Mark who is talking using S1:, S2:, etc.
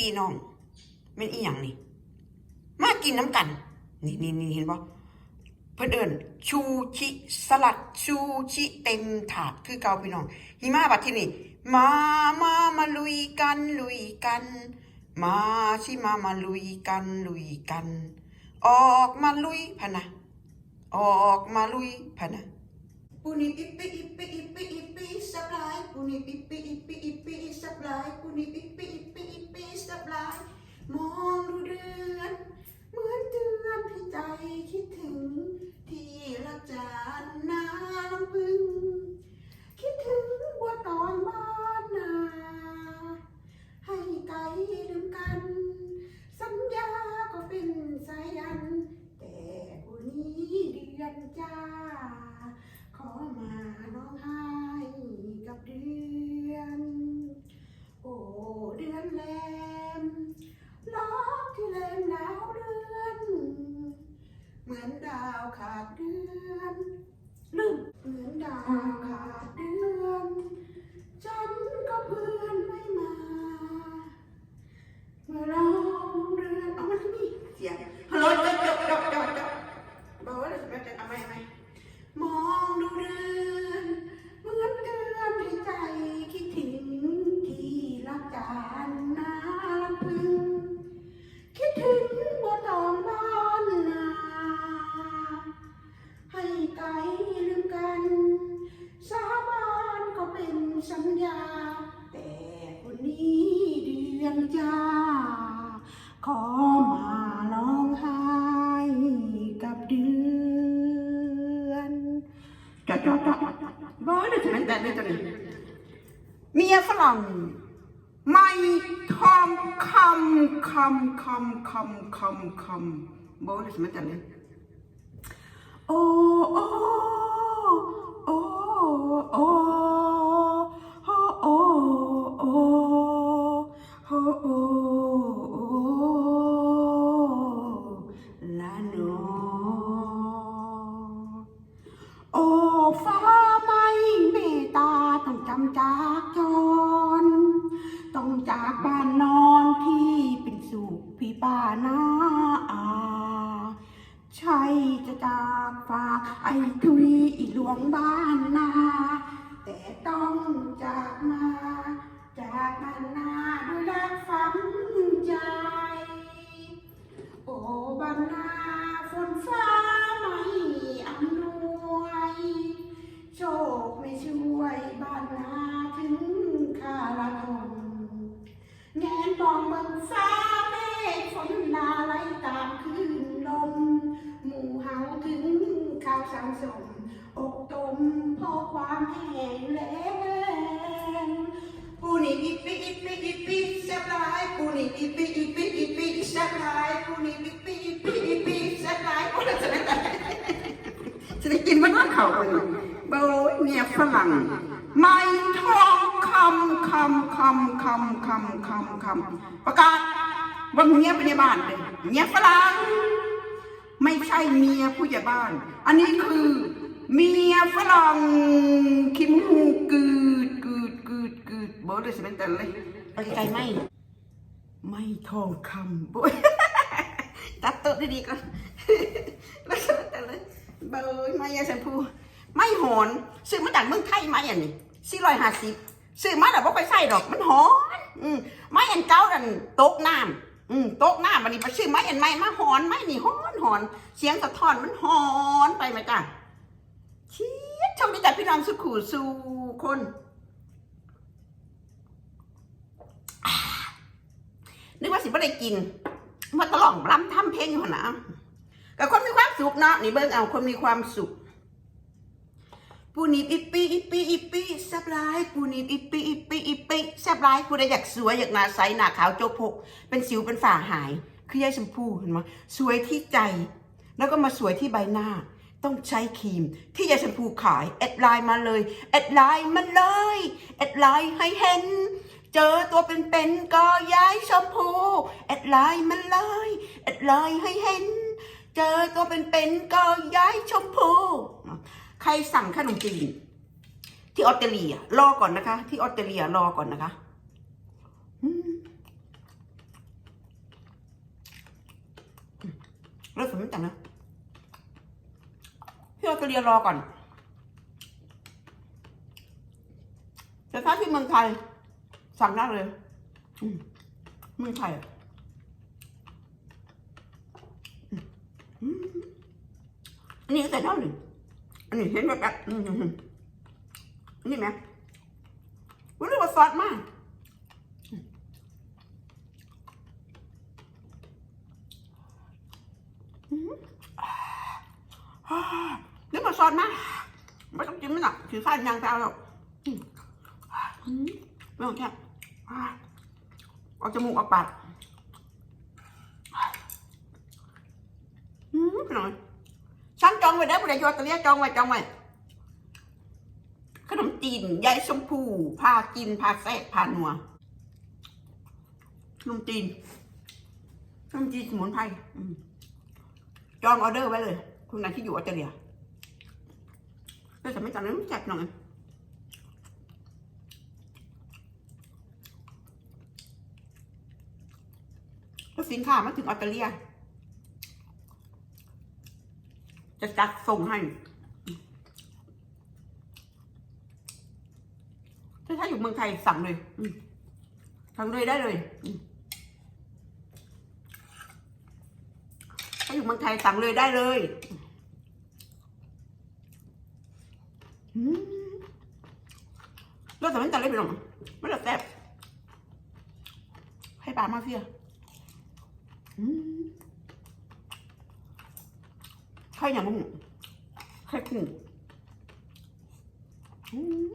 S1: พี่น้องเป็นอีหยังนี่ มากินน้ำกัน นี่นี่นี่เห็นปะเพื่อนเอิญชูชิสลัดชูชิเต็มถาดคือเกาพี่น้องหิมะบัดที่นี่มามามาลุยกันลุยกัน มาชิมามาลุยกันลุยกัน ออกมาลุยพะนะออกมาลุยพะนะปูนิปิปิอิปิอิปิอิปิ จ้า ขอมาร้องไห้กับเดือน โอ้เดือนแลมรักที่แลมหนาวเดือน เหมือนดาวขาดเดือนลืมเหมือนดาวขาดเดือน ดือนจ้าขอมาร้องไห้กับเดือนจ้าจ้าจ้าบ้าเลยฉันแต่เลยจังเมียฝรั่งไม่ทองคำคำคำคำคำคำบ้าเลยฉันแต่เลยโอ้โอ้โอ้โอ้ ต้องจำจากจน ต้องจากบ้านนอนที่เป็นสุขพี่ป้านาอาใช่จะจากฝากไอ้ทุยอีหลวงบ้านนา แต่ต้องจากมา จากบ้านนา สมอกตมเพราะความแห้งแล้งปูนี่อีปีอีปีอีปีแซ่บหลายปูนี่อีปีอีปีอีปีแซ่บหลายปูนี่อีปีอีปีอีปีแซ่บหลายโอ้ยจะได้แต่จะได้กินมันน้ำเข่าไปหน่อยเบาเมียฝรั่งไม่ทองคำคำคำคำคำคำคำประกาศว่าเมียบไปในบ้านเลยเมียบฝรั่ง ไม่ใช่เมียผู้ใหญ่บ้าน อันนี้คือเมียฝรั่งคิมฮูกืดกืดกืดกืดเบอร์เลยสิเป็นแต่เลยไปไกลๆไม่ไม่ทองคำบุ้ยตัดตัวดีๆก่อนแล้วสิเป็นแต่เลยเบอร์ไม่ยาแชมพูไม่หอนซื้อมาจากเมืองไทยไหมอันนี้สี่ร้อยห้าสิบซื้อมาแต่ว่าไปใส่ดอกมันหอนอืมไม่อันเก้าดันตกน้ำอืมโต๊ะหน้ามันนี่ไปชื่อไม้เอ็นไม้มาหอนไม้นี่หอน หอน เสียงสะท้อนมันหอนไปไหมจ้ะเชียดชมดีแต่พี่น้องสุขุสู่คนนึกว่าสิไม่ได้กินมาตลองล้ำทำเพลงอยู่นะกับคนมีความสุขเนาะนี่เบิ้งเอาคนมีความสุขปูนิบอิปปี้อิปปี้อิปปี้แซบไลายปูนิบอิปปี้อิปปี้อิปปี้แซบไลายผู้ใดอยากสวยอยากหน้าใสหน้าขาวโจกพกเป็นสิวเป็นฝ่าหาย คือยายชมพูเห็นไหมสวยที่ใจ แล้วก็มาสวยที่ใบหน้า ต้องใช้ครีม ที่ยายชมพูขายแอดไลน์มาเลยแอดไลน์มาเลยแอดไลน์ให้เห็น เจอตัวเป็นๆก็ยายชมพูแอดไลน์มาเลยแอดไลน์ให้เห็น เจอตัวเป็นๆก็ยายชมพูใครสั่งขนมจีนที่ออสเตรเลียรอก่อนนะคะ ที่ออสเตรเลียรอก่อนนะคะอืม รสสมจังนะพี่ออสเตรเลียรอก่อนแต่ถ้าที่เมืองไทย สั่งได้เลยเมืองไทยอันนี้ก็แต่เท่าหนึ่งอันนี้เห็นแบบนี้ไหมรู้เลยว่าซอสมาก นึกมาซอนมาไม่ต้องกินมันหนักถือข้านยังไปเอาหรอกไม่ต้องแค่เอาจมูกเอาปากอืมไปหน่อยช่างจองไว้ได้บุรียอตะเลียจองไว้จองไว้ขนมจีนยายชมพูพากินพาแซ่บพานัวขนมจีนขนมจีนสมุนไพรอืม จองออเดอร์ไว้เลยคุณนายที่อยู่ออสเตรเลียแต่ไม่จำนั้นแจกหน่อยแล้วสินค้ามาถึงออสเตรเลีย จะจัดส่งให้ถ้าถ้าอยู่เมืองไทยสั่งเลยสั่งเลยได้เลย อยู่เมืองไทยสั่งเลยได้เลยอืมแล้วแต่มันจะเล่นไปหรอกไม่ได้แซ่บให้ปลามาเฟียอืมไข่อย่างมุ้งไข่กุ้งอืม